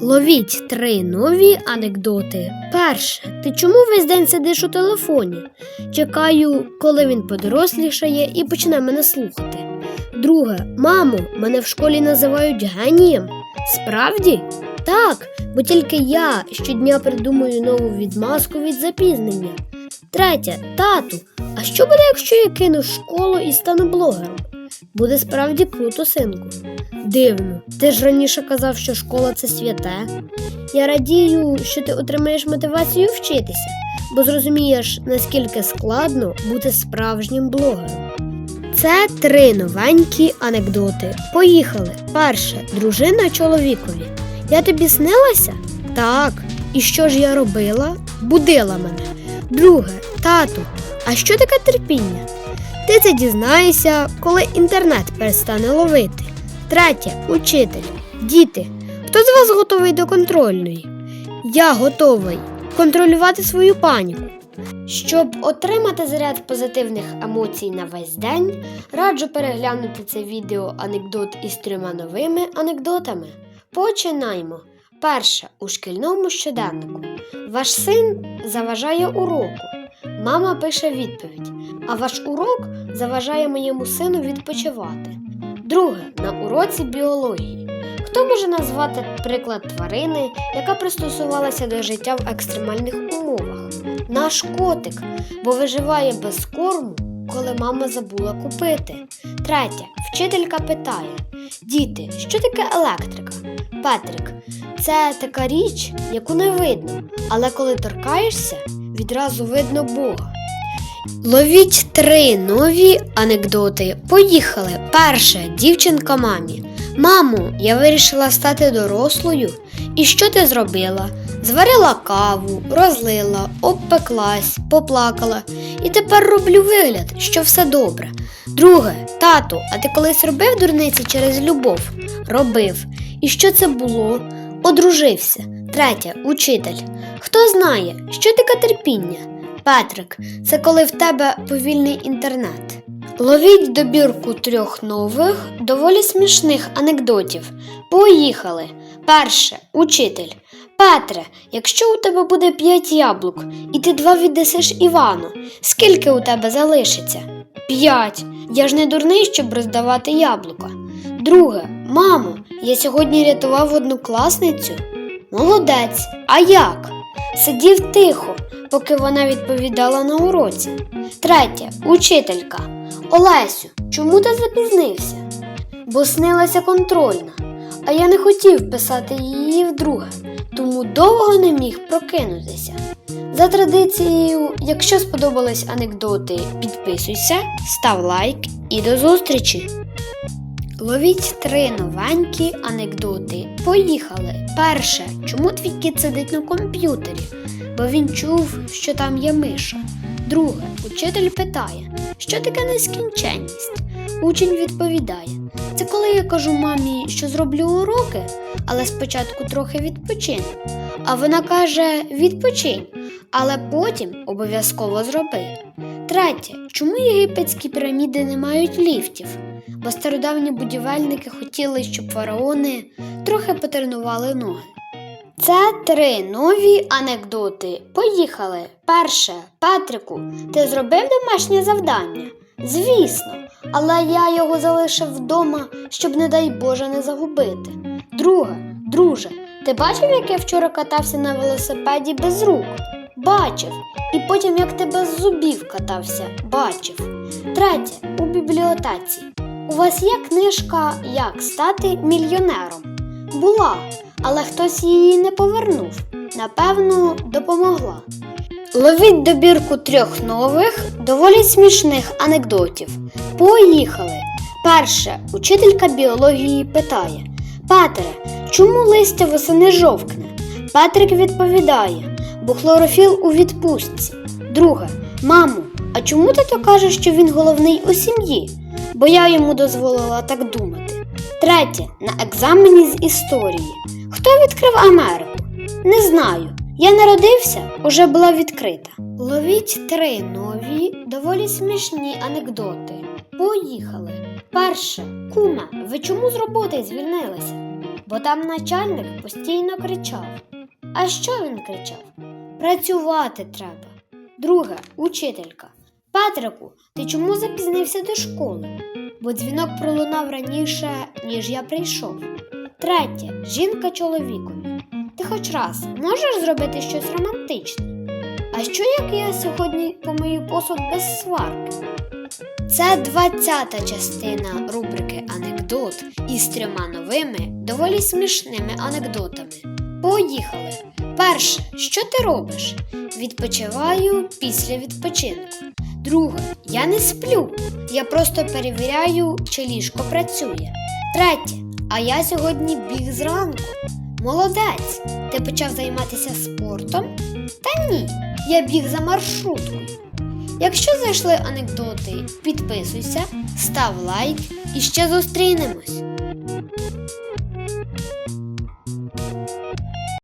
Ловіть три нові анекдоти. Перше, ти чому весь день сидиш у телефоні? Чекаю, коли він подорослішає і почне мене слухати. Друге, мамо, мене в школі називають генієм. Справді? Так, бо тільки я щодня придумую нову відмазку від запізнення. Третє, тату, а що буде, якщо я кину школу і стану блогером? Буде справді круто, синку. Дивно, ти ж раніше казав, що школа це святе. Я радію, що ти отримаєш мотивацію вчитися, бо зрозумієш, наскільки складно бути справжнім блогером. Це три новенькі анекдоти. Поїхали. Перше, дружина чоловікові. Я тобі снилася? Так. І що ж я робила? Будила мене. Друге, тату, а що таке терпіння? Ти це дізнаєшся, коли інтернет перестане ловити. Третє учитель. Діти. Хто з вас готовий до контрольної? Я готовий контролювати свою паніку. Щоб отримати заряд позитивних емоцій на весь день, раджу переглянути це відео анекдот із трьома новими анекдотами. Починаємо. Перше у шкільному щоденнику. Ваш син заважає уроку. Мама пише відповідь. А ваш урок заважає моєму сину відпочивати. Друге на уроці біології. Хто може назвати приклад тварини, яка пристосувалася до життя в екстремальних умовах? Наш котик, бо виживає без корму, коли мама забула купити. Третє. Вчителька питає: Діти, що таке електрика? Петрик, це така річ, яку не видно, але коли торкаєшся, відразу видно Бога. Ловіть три нові анекдоти. Поїхали. Перше, дівчинка мамі. Мамо, я вирішила стати дорослою. І що ти зробила? Зварила каву, розлила, обпеклась, поплакала. І тепер роблю вигляд, що все добре. Друге, тату, а ти колись робив дурниці через любов? Робив. І що це було? Одружився. Третє, учитель. Хто знає, що таке терпіння? Петрик, це коли в тебе повільний інтернет. Ловіть добірку трьох нових, доволі смішних анекдотів. Поїхали. Перше, учитель. Петре, якщо у тебе буде п'ять яблук, і ти два віддасиш Івану, скільки у тебе залишиться? П'ять. Я ж не дурний, щоб роздавати яблука. Друге, мамо, я сьогодні рятував однокласницю. Молодець. А як? Сидів тихо, поки вона відповідала на уроці. Третє, учителька. Олесю, чому ти запізнився? Бо снилася контрольна, а я не хотів писати її вдруге, тому довго не міг прокинутися. За традицією, якщо сподобались анекдоти, підписуйся, став лайк і до зустрічі! Ловіть три новенькі анекдоти. Поїхали. Перше, чому твій кіт сидить на комп'ютері? Бо він чув, що там є миша. Друге, учитель питає, що таке нескінченність? Учень відповідає: це коли я кажу мамі, що зроблю уроки, але спочатку трохи відпочину. А вона каже: відпочинь, але потім обов'язково зроби. Третє, чому єгипетські піраміди не мають ліфтів? Бо стародавні будівельники хотіли, щоб фараони трохи потренували ноги. Це три нові анекдоти. Поїхали. Перше, Петрику, ти зробив домашнє завдання? Звісно, але я його залишив вдома, щоб, не дай Боже, не загубити. Друге, друже, ти бачив, як я вчора катався на велосипеді без рук? Бачив. І потім, як ти без зубів катався, бачив. Третє, у бібліотеці. У вас є книжка Як стати мільйонером? Була, але хтось її не повернув. Напевно, допомогла. Ловіть добірку трьох нових, доволі смішних анекдотів. Поїхали! Перше, учителька біології питає: Петре, чому листя восени жовкне? Петрик відповідає, бо хлорофіл у відпустці. Друге, мамо, а чому тато каже, що він головний у сім'ї? Бо я йому дозволила так думати. Третє, на екзамені з історії. Хто відкрив Америку? Не знаю. Я народився, уже була відкрита. Ловіть три нові, доволі смішні анекдоти. Поїхали. Перше, куме, ви чому з роботи звільнилися? Бо там начальник постійно кричав. А що він кричав? Працювати треба. Друге, учителька. Петрику, ти чому запізнився до школи? Бо дзвінок пролунав раніше, ніж я прийшов. Третє, жінка чоловікові. Ти хоч раз можеш зробити щось романтичне? А що як я сьогодні помию посуд без сварки? Це двадцята частина рубрики Анекдот із трьома новими, доволі смішними анекдотами. Поїхали! Перше, що ти робиш? Відпочиваю після відпочинку. Друге, я не сплю. Я просто перевіряю, чи ліжко працює. Третє, а я сьогодні біг зранку. Молодець! Ти почав займатися спортом? Та ні, я біг за маршруткою. Якщо зайшли анекдоти, підписуйся, став лайк і ще зустрінемось.